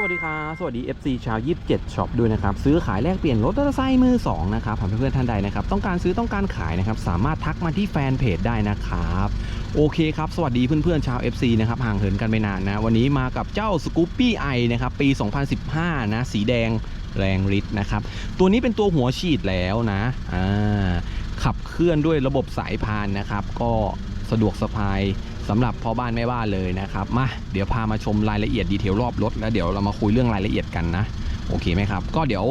สวัสดีครับสวัสดี FC ชาว 27ช็อปด้วยนะครับ ซื้อขายแลกเปลี่ยนรถมอเตอร์ไซค์มือ2นะครับผ่านเพื่อนๆท่านใดนะครับ ต้องการซื้อต้องการขายนะครับ สามารถทักมาที่แฟนเพจได้นะครับ โอเคครับ สวัสดีเพื่อนๆชาว FC นะครับห่างเหินกันไปนานนะ วันนี้มากับเจ้า Scoopy i นะครับ ปี 2015 นะ สีแดงแรงฤทธิ์นะครับ ตัวนี้เป็นตัวหัวฉีดแล้วนะอ่าขับเคลื่อนด้วยระบบสายพานนะครับ ก็สะดวกสบาย สำหรับพ่อบ้านแม่บ้านเลยนะครับมาเดี๋ยวพามาชมรายละเอียดดีเทลรอบรถแล้วเดี๋ยวเรามาคุยเรื่องรายละเอียดกันนะโอเคไหมครับ ก็เดี๋ยว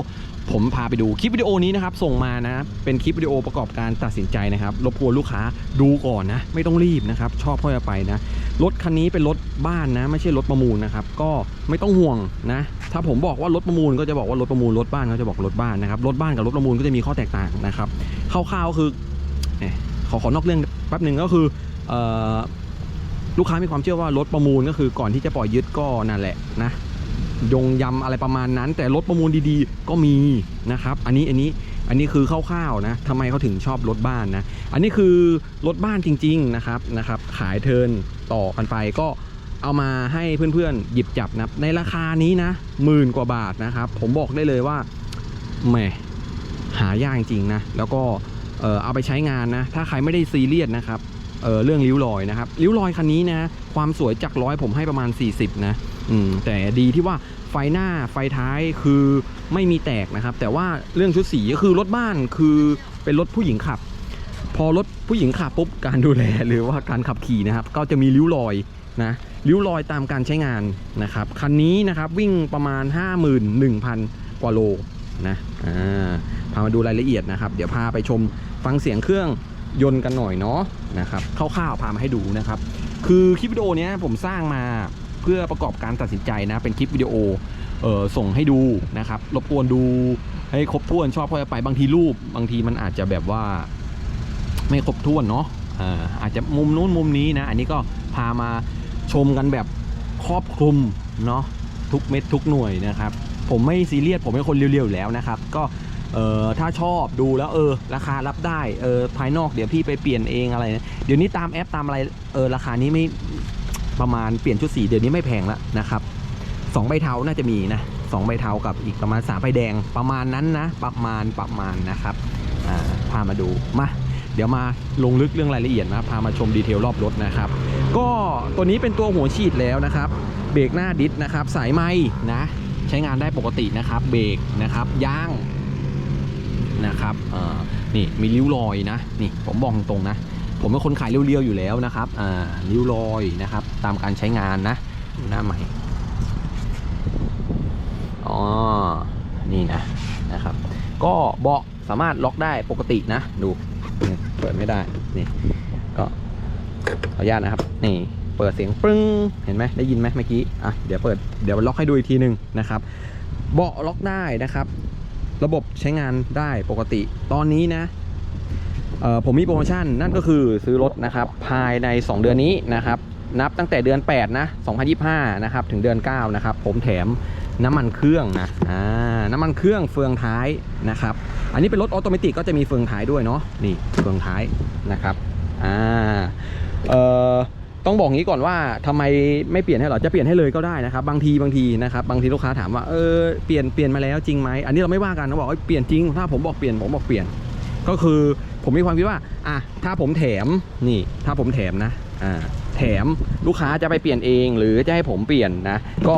ผมพาไปดูคลิปวิดีโอนี้นะครับส่งมานะ เป็นคลิปวิดีโอประกอบการตัดสินใจนะครับรบกวนลูกค้าดูก่อนนะ ไม่ต้องรีบนะครับ ชอบค่อยไปนะรถคันนี้เป็นรถบ้านนะ ไม่ใช่รถประมูลนะครับ ก็ไม่ต้องห่วงนะ ถ้าผมบอกว่ารถประมูลก็จะบอกว่ารถประมูลรถบ้านก็จะบอกรถบ้านนะครับรถบ้านกับรถประมูลก็จะมีข้อแตกต่างนะครับคร่าวๆคือเอ่อขอขอนอกเรื่องแป๊บหนึ่งก็คืออ ลูกค้ามีความเชื่อว่ารถประมูลก็คือก่อนที่จะปล่อยยึดก็นั่นแหละนะยงยำอะไรประมาณนั้น แต่รถประมูลดีๆ ก็มีนะครับ อันนี้อันนี้อันนี้คือคร่าวๆนะทำไมเขาถึงชอบรถบ้านนะ อันนี้คือรถบ้านจริง ๆนะครับนะครับ ขายเทินต่อกันไปก็เอามาให้เพื่อนๆ หยิบจับนะในราคานี้นะหมื่นกว่าบาทนะครับ ผมบอกได้เลยว่าแหมหายากจริงๆนะแล้วก็เออเอาไปใช้งานนะ ถ้าใครไม่ได้ซีเรียสนะครับ เออเรื่องริ้วรอยนะครับริ้วรอยคันนี้นะความสวยจากร้อยผมให้ประมาณ 40 นะอืมแต่ดีที่ว่าไฟหน้าไฟท้ายคือไม่มีแตกนะครับ แต่ว่าเรื่องชุดสีก็คือรถบ้านคือเป็นรถผู้หญิงขับ พอรถผู้หญิงขับปุ๊บการดูแลหรือว่าการขับขี่นะครับ ก็จะมีริ้วรอยนะริ้วรอยตามการใช้งานนะครับคันนี้นะครับวิ่งประมาณ 51,000 กว่าโลนะอ่าพามาดูรายละเอียดนะครับ เดี๋ยวพาไปชมฟังเสียงเครื่อง ยนต์กันหน่อยเนาะนะครับคร่าวๆพามาให้ดูนะครับ คือคลิปวิดีโอนี้ผมสร้างมาเพื่อประกอบการตัดสินใจนะเป็นคลิปวิดีโอเออส่งให้ดูนะครับรบกวนดูให้ครบถ้วนชอบค่อไปบางทีรูป บางทีมันอาจจะแบบว่าไม่ครบถ้วนเนาะอาอาจจะมุมนู้นมุมนี้นะ อันนี้ก็พามาชมกันแบบครอบคลุมเนาะทุกเม็ดทุกหน่วยนะครับ ผมไม่ซีเรียสผมเป็นคนเรียวๆอยู่แล้วนะครับ ก็ เออถ้าชอบดูแล้วเออ ราคารับได้เออภายนอกเดี๋ยวพี่ไปเปลี่ยนเองอะไรนะเดี๋ยวนี้ตามแอปตามอะไรเออราคานี้ไม่ประมาณเปลี่ยนชุดสีเดี๋ยวนี้ไม่แพงแล้วนะครับสองใบเทาน่าจะมีนะสองใบเทากับอีกประมาณสามใบแดงประมาณนั้นนะประมาณประมาณนะครับอ่าพามาดูมาเดี๋ยวมาลงลึกเรื่องรายละเอียดนะพามาชมดีเทลรอบรถนะครับ ก็ตัวนี้เป็นตัวหัวฉีดแล้วนะครับเบรกหน้าดิสนะครับ สายไม้นะใช้งานได้ปกตินะครับ เบรกนะครับยาง นะครับอ่านี่มีริ้วรอยนะนี่ผมบอกตรงๆนะ ผมเป็นคนขายเรียวๆอยู่แล้วนะครับอ่าริ้วรอยนะครับ ตามการใช้งานนะหน้าใหม่อ๋อนี่นะนะครับ ก็เบาะสามารถล็อกได้ปกตินะดูนี่เปิดไม่ได้นี่ก็ขออนุญาตนะครับ นี่เปิดเสียงปึ้งเห็นไหมได้ยินไหมเมื่อกี้อะเดี๋ยวเปิดเดี๋ยวล็อกให้ดูอีกทีหนึ่งนะครับเบาะล็อกได้นะครับ ระบบใช้งานได้ปกติ ตอนนี้นะผมมีโปรโมชั่นนั่นก็คือซื้อรถนะครับภายใน 2 เดือนนี้นะครับนับตั้งแต่เดือน 8 นะ 2025 นะครับ ถึงเดือน 9 นะครับ ผมแถมน้ำมันเครื่องนะอ่าน้ำมันเครื่องเฟืองท้ายนะครับ อันนี้เป็นรถออโตเมติกก็จะมีเฟืองท้ายด้วยเนาะนี่เฟืองท้ายนะครับอ่าเอ่อ ต้องบอกงี้ก่อนว่าทำไมไม่เปลี่ยนให้หรอจะเปลี่ยนให้เลยก็ได้นะครับ บางทีบางทีนะครับบางทีลูกค้าถามว่าเออเปลี่ยนเปลี่ยนมาแล้วจริงไหมอันนี้เราไม่ว่ากันนะบอกว่าเปลี่ยนจริงถ้าผมบอกเปลี่ยนผมบอกเปลี่ยน ก็คือผมมีความคิดว่าอะถ้าผมแถมนี่ ถ้าผมแถมนะอ่าแถมลูกค้าจะไปเปลี่ยนเองหรือจะให้ผมเปลี่ยนนะก็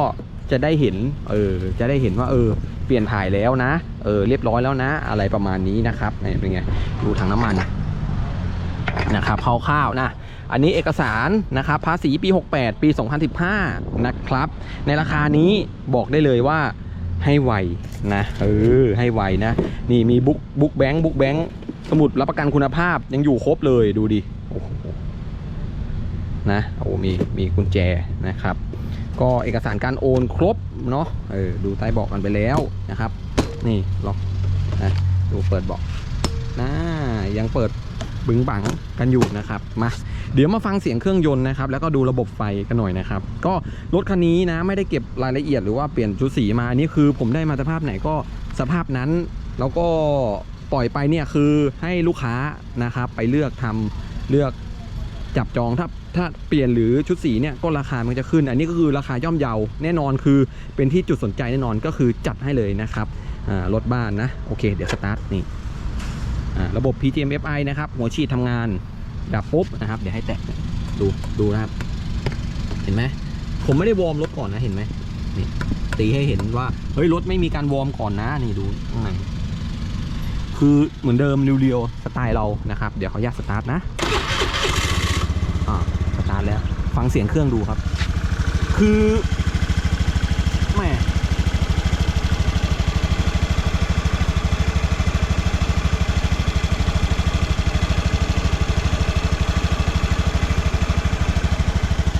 จะได้เห็นเออจะได้เห็นว่าเออเปลี่ยนถ่ายแล้วนะเออเรียบร้อยแล้วนะ อะไรประมาณนี้นะครับเป็นไงดูถังน้ำมันนะครับคร่าวๆนะ อันนี้เอกสารนะครับภาษีปี 68 ปี 2015 นะครับ ในราคานี้บอกได้เลยว่าให้ไวนะเออให้ไวนะ นี่มีบุ๊กบุ๊กแบงค์บุ๊กแบงค์สมุดรับประกันคุณภาพยังอยู่ครบเลยดูดิโอ้โหนะโอ้มีมีกุญแจนะครับ ก็เอกสารการโอนครบเนาะเออดูใต้บอกกันไปแล้วนะครับ นี่ล็อกนะดูเปิดบอกนะยังเปิด บึงบังกันอยู่นะครับมาเดี๋ยวมาฟังเสียงเครื่องยนต์นะครับแล้วก็ดูระบบไฟกันหน่อยนะครับก็รถคันนี้นะไม่ได้เก็บรายละเอียดหรือว่าเปลี่ยนชุดสีมาอันนี้คือ ผมได้มาสภาพไหนก็สภาพนั้นแล้วก็ปล่อยไปเนี่ยคือให้ลูกค้านะครับไปเลือกทำเลือกจับจองถ้าถ้าเปลี่ยนหรือชุดสีเนี่ยก็ราคามันจะขึ้น อันนี้ก็คือราคาย่อมเยาแน่นอนคือเป็นที่จุดสนใจแน่นอนก็คือจัดให้เลยนะครับรถบ้านนะโอเค เดี๋ยวสตาร์ทนี่ ระบบ PGMFI นะครับ หัวฉีดทำงานดับปุ๊บนะครับ เดี๋ยวให้แตะดูดูนะครับ เห็นไหมผมไม่ได้วอร์มรถก่อนนะเห็นไหมนี่ตีให้เห็นว่าเฮ้ยรถไม่มีการวอร์มก่อนนะนี่ดูข้างในคือเหมือนเดิมเรียวๆสไตล์เรานะครับ เดี๋ยวเขาแยกสตาร์ทนะอ่าสตาร์ทแล้ว ฟังเสียงเครื่องดูครับ คือแม่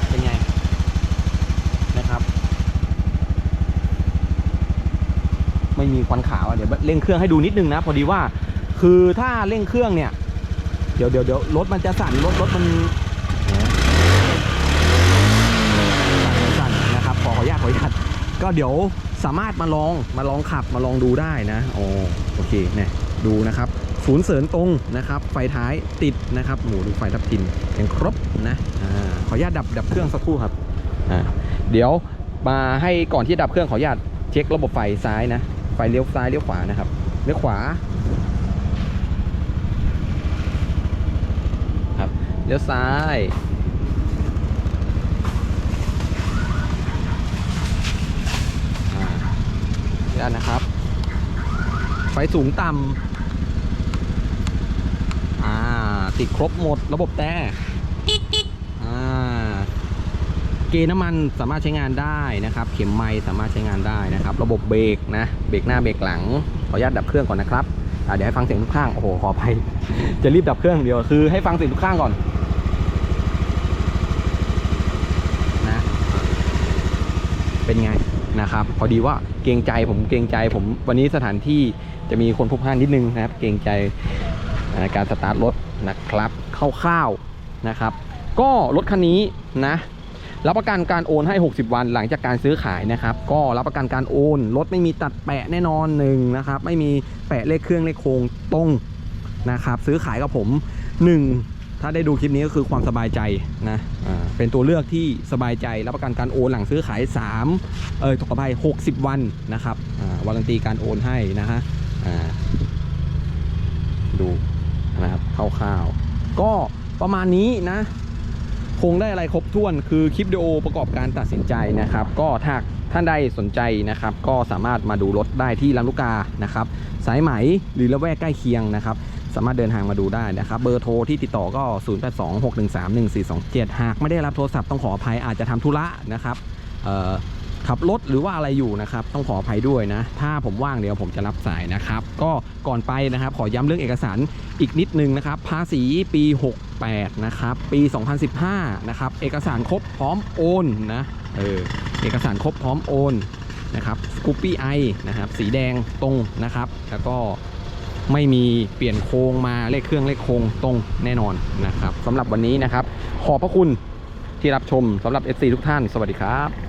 เป็นไง นะครับ ไม่มี ควันขาวอะเดี๋ยวเร่งเครื่องให้ดูนิดนึงนะ พอดีว่าคือถ้าเร่งเครื่องเนี่ย เดี๋ยวเดี๋ยวเดี๋ยวรถมันจะสั่นรถรถมันสั่นนะครับขอขออนุญาตขออนุญาตก็เดี๋ยวสามารถมาลองมาลองขับมาลองดูได้นะโอโอเคเนี่ยดูนะครับศูนย์เสริญตรงนะครับ ไฟท้ายติดนะครับหมูดูไฟทับทิมยังครบนะอ่าขออนุญาตดับดับเครื่องสักครู่ครับอ่าเดี๋ยวมาให้ก่อนที่จะดับเครื่องขออนุญาตเช็คระบบไฟซ้ายนะ ไฟเลี้ยวซ้ายเลี้ยวขวานะครับเลี้ยวขวาครับเลี้ยวซ้ายอ่านนะครับ ไฟสูงต่ำอ่าติดครบหมดระบบแต่อ่า เกณฑ์น้ำมันสามารถใช้งานได้นะครับ เข็มไม้สามารถใช้งานได้นะครับ ระบบเบรกนะ เบรกหน้าเบรกหลัง ขออนุญาตดับเครื่องก่อนนะครับเดี๋ยวให้ฟังเสียงทุกข้าง โอ้โห ขออภัยจะรีบดับเครื่องเดียว คือให้ฟังเสียงทุกข้างก่อนนะ เป็นไงนะครับ พอดีว่าเกรงใจผมเกรงใจผม วันนี้สถานที่จะมีคนพลุกพล่านนิดนึงนะครับ เกรงใจการสตาร์ทรถนะครับคร่าวๆนะครับ ก็รถคันนี้นะ รับประกันการโอนให้ 60 วันหลังจากการซื้อขายนะครับ ก็รับประกันการโอนรถไม่มีตัดแปะแน่นอนหนึ่งนะครับ ไม่มีแปะเลขเครื่องเลขโครงตรงนะครับ ซื้อขายกับผมหนึ่งถ้าได้ดูคลิปนี้ก็คือความสบายใจนะเป็นตัวเลือกที่สบายใจรับประกันการโอนหลังซื้อขาย3เออขออภัย60 วันนะครับวารันตีการโอนให้นะฮะดูนะครับคร่าวๆก็ประมาณนี้นะ คงได้อะไรครบถ้วนคือคลิปวิดีโอประกอบการตัดสินใจนะครับ ก็ถ้าท่านใดสนใจนะครับ ก็สามารถมาดูรถได้ที่ลำลูกกานะครับ สายไหมหรือละแวกใกล้เคียงนะครับ สามารถเดินทางมาดูได้นะครับ เบอร์โทรที่ติดต่อก็ 0826131427 หากไม่ได้รับโทรศัพท์ต้องขออภัยอาจจะทำธุระนะครับเอ่อ ขับรถหรือว่าอะไรอยู่นะครับ ต้องขออภัยด้วยนะ ถ้าผมว่างเดี๋ยวผมจะรับสายนะครับ ก็ก่อนไปนะครับ ขอย้ำเรื่องเอกสารอีกนิดนึงนะครับ ภาษีปี 68 นะครับ ปี 2015 นะครับ เอกสารครบพร้อมโอนนะเออเอกสารครบพร้อมโอนนะครับสกูปปี้ไอนะครับสีแดงตรงนะครับ แล้วก็ไม่มีเปลี่ยนโครงมาเลขเครื่องเลขโครงตรงแน่นอนนะครับสำหรับวันนี้นะครับ ขอบพระคุณที่รับชมสำหรับ FC ทุกท่าน สวัสดีครับ